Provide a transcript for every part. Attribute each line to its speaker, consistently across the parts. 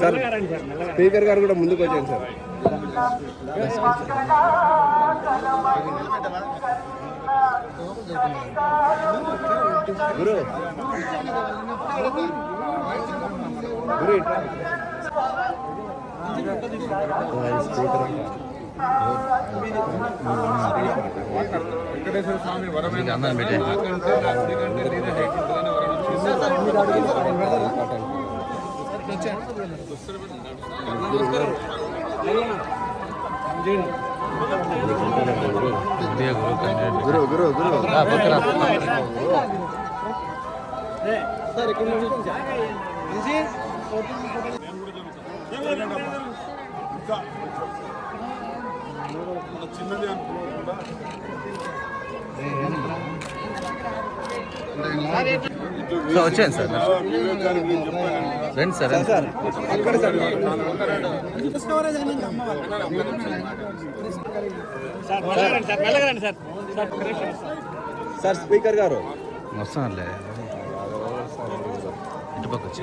Speaker 1: Sir speaker గారు కూడా ముందుకు వచ్చాను సార్. గురు. గురు స్పీకర్
Speaker 2: వెంకటేశ్వర స్వామి వరమైన నాకంటే నాకంటే నేనే హైట్ ఉంటుందని వరం
Speaker 1: గురు గురు గురు
Speaker 2: మన చిన్నది అనుకుంటా
Speaker 3: సో వచ్చాను సార్ రండి సార్ రండి
Speaker 1: సార్ అక్కడ సార్ సార్ స్పీకర్ గారు
Speaker 3: వస్తానులే ఇటు పక్క వచ్చి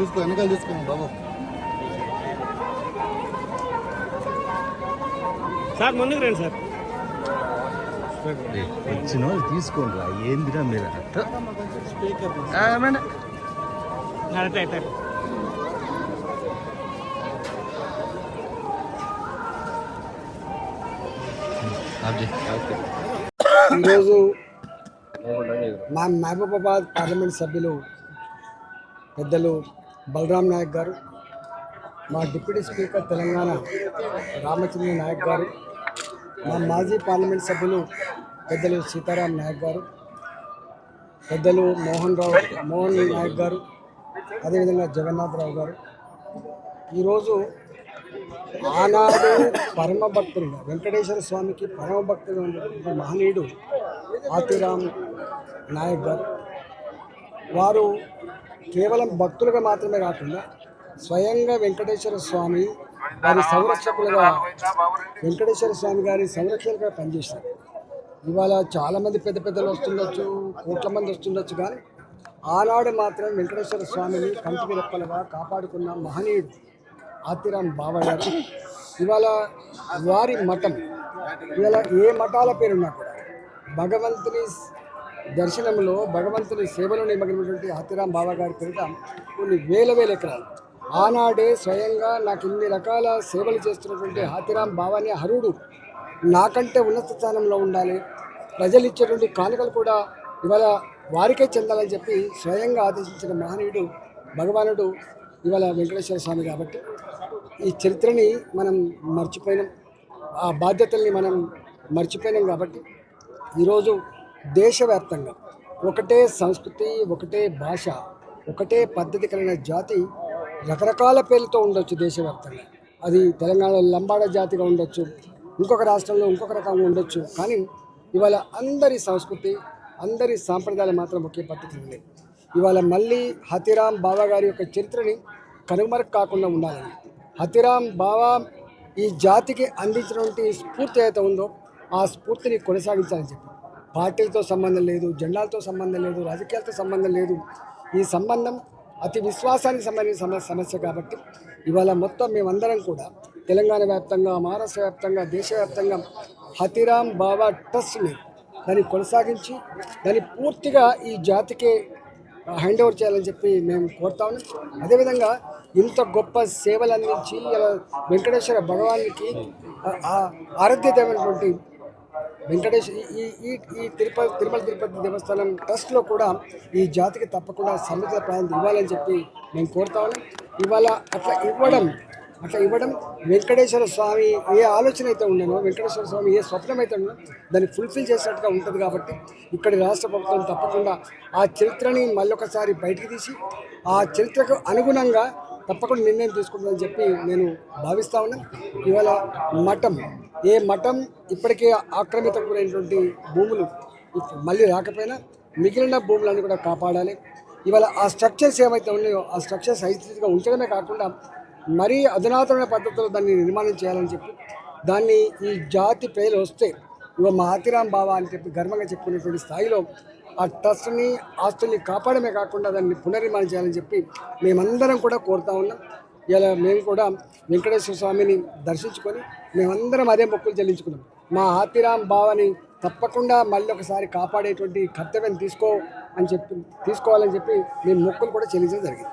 Speaker 1: చూసుకో వెనకాల చూసుకోండి బాబు.
Speaker 4: సార్ ముందుకు రండి సార్.
Speaker 3: వచ్చిన వాళ్ళు తీసుకోండి రా ఏందిరా మీరు.
Speaker 4: అట్లా.
Speaker 5: ఈరోజు మా మహబూబాబాద్ పార్లమెంట్ సభ్యులు పెద్దలు బలరాం నాయక్ గారు మా డిప్యూటీ స్పీకర్ తెలంగాణ రామచంద్ర నాయక్ గారు మా మాజీ పార్లమెంట్ సభ్యులు పెద్దలు సీతారాం నాయక్ గారు పెద్దలు మోహన్ రావు మోహన్ నాయక్ గారు అదేవిధంగా జగన్నాథరావు గారు. ఈరోజు ఆనాడు పరమ భక్తులుగా వెంకటేశ్వర స్వామికి పరమ భక్తులు ఉన్నటువంటి మహనీయుడు ఆతిరామ్ నాయక్ గారు. వారు కేవలం భక్తులుగా మాత్రమే కాకుండా స్వయంగా వెంకటేశ్వర స్వామి వారి సంరక్షకులుగా వెంకటేశ్వర స్వామి గారి సంరక్షకులుగా పనిచేశారు. ఇవాళ చాలామంది పెద్ద పెద్దలు వస్తుండొచ్చు కోట్ల మంది వస్తుండొచ్చు కానీ ఆనాడు మాత్రం వెంకటేశ్వర స్వామిని కంటికి రెప్పలుగా కాపాడుకున్న మహనీయుడు ఆతిరామ్ బాబా గారు. ఇవాళ వారి మఠం ఇవాళ ఏ మఠాల పేరున్నా కూడా భగవంతుని దర్శనంలో భగవంతుని సేవలో నిమగ్నమైనటువంటి ఆతిరామ్ బాబా గారి పేరిట కొన్ని వేల వేల ఎకరాలు. ఆనాడే స్వయంగా నాకు ఇన్ని రకాల సేవలు చేస్తున్నటువంటి హాతిరాం బాబాని హరుడు. నాకంటే ఉన్నత స్థానంలో ఉండాలి. ప్రజలు ఇచ్చేటువంటి కానుకలు కూడా ఇవాళ వారికే చెందాలని చెప్పి స్వయంగా ఆదేశించిన మహనీయుడు భగవానుడు ఇవాళ వెంకటేశ్వర స్వామి కాబట్టి ఈ చరిత్రని మనం మర్చిపోయినాం. ఆ బాధ్యతల్ని మనం మర్చిపోయినాం కాబట్టి ఈరోజు దేశవ్యాప్తంగా ఒకటే సంస్కృతి ఒకటే భాష ఒకటే పద్ధతి కలిగిన జాతి రకరకాల పేర్లతో ఉండొచ్చు దేశవ్యాప్తంగా. అది తెలంగాణలో లంబాడ జాతిగా ఉండొచ్చు ఇంకొక రాష్ట్రంలో ఇంకొక రకంగా ఉండొచ్చు. కానీ ఇవాళ అందరి సంస్కృతి అందరి సాంప్రదాయాలు మాత్రం ఒకే పద్ధతి ఉంది ఇవాళ మళ్ళీ హతిరామ్ బాబా గారి యొక్క చరిత్రని కనుమరుగు కాకుండా ఉండాలని. హతిరామ్ బాబా ఈ జాతికి అందించినటువంటి స్ఫూర్తి ఏదైతే ఉందో ఆ స్ఫూర్తిని కొనసాగించాలని చెప్పి పార్టీలతో సంబంధం లేదు జెండాలతో సంబంధం లేదు రాజకీయాలతో సంబంధం లేదు. ఈ సంబంధం అతి విశ్వాసానికి సంబంధించిన సమ- సమస్య కాబట్టి ఇవాళ మొత్తం మేమందరం కూడా తెలంగాణ వ్యాప్తంగా మహారాష్ట్ర వ్యాప్తంగా దేశవ్యాప్తంగా హతిరామ్ బాబా ట్రస్ట్ని దాన్ని కొనసాగించి దాన్ని పూర్తిగా ఈ జాతికే హ్యాండ్ ఓవర్ చేయాలని చెప్పి మేము కోరుతా ఉన్నాం. అదేవిధంగా ఇంత గొప్ప సేవలు అందించి ఇలా వెంకటేశ్వర భగవానికి ఆరాధ్యతమైనటువంటి వెంకటేష్ ఈ ఈ ఈ తిరుపతి తిరుమల తిరుపతి దేవస్థానం ట్రస్ట్లో కూడా ఈ జాతికి తప్పకుండా సమృద్ధ ప్రాంతం ఇవ్వాలని చెప్పి మేము కోరుతా ఉన్నాం. ఇవాళ అట్లా ఇవ్వడం అట్లా ఇవ్వడం వెంకటేశ్వర స్వామి ఏ ఆలోచన అయితే ఉండనో వెంకటేశ్వర స్వామి ఏ స్వప్నం అయితే ఉండనో దాన్ని ఫుల్ఫిల్ చేసినట్టుగా ఉంటుంది కాబట్టి ఇక్కడి రాష్ట్ర ప్రభుత్వం తప్పకుండా ఆ చరిత్రని మళ్ళొకసారి బయటికి తీసి ఆ చరిత్రకు అనుగుణంగా తప్పకుండా నిర్ణయం తీసుకుంటుందని చెప్పి నేను భావిస్తా ఉన్నాను. ఇవాళ మఠం ఏ మఠం ఇప్పటికే ఆక్రమితమైనటువంటి భూములు మళ్ళీ రాకపోయినా మిగిలిన భూములన్నీ కూడా కాపాడాలి. ఇవాళ ఆ స్ట్రక్చర్స్ ఏవైతే ఉన్నాయో ఆ స్ట్రక్చర్స్ హైస్థితిగా ఉంచడమే కాకుండా మరీ అధునాతన పద్ధతిలో దాన్ని నిర్మాణం చేయాలని చెప్పి దాన్ని ఈ జాతి ప్రజలు వస్తే ఇవో మా ఆతిరామ్ బావా అని చెప్పి గర్వంగా చెప్పుకునేటువంటి స్థాయిలో ఆ ట్రస్ట్ని ఆస్తుల్ని కాపాడమే కాకుండా దాన్ని పునర్నిర్మాణం చేయాలని చెప్పి మేమందరం కూడా కోరుతా ఉన్నాం. ఇలా మేము కూడా వెంకటేశ్వర స్వామిని దర్శించుకొని మేమందరం అదే మొక్కులు చెల్లించుకున్నాం. మా ఆతిరామ్ బావని తప్పకుండా మళ్ళీ ఒకసారి కాపాడేటువంటి కర్తవ్యం తీసుకో అని చెప్పి తీసుకోవాలని చెప్పి మేము మొక్కులు కూడా చెల్లించడం జరిగింది.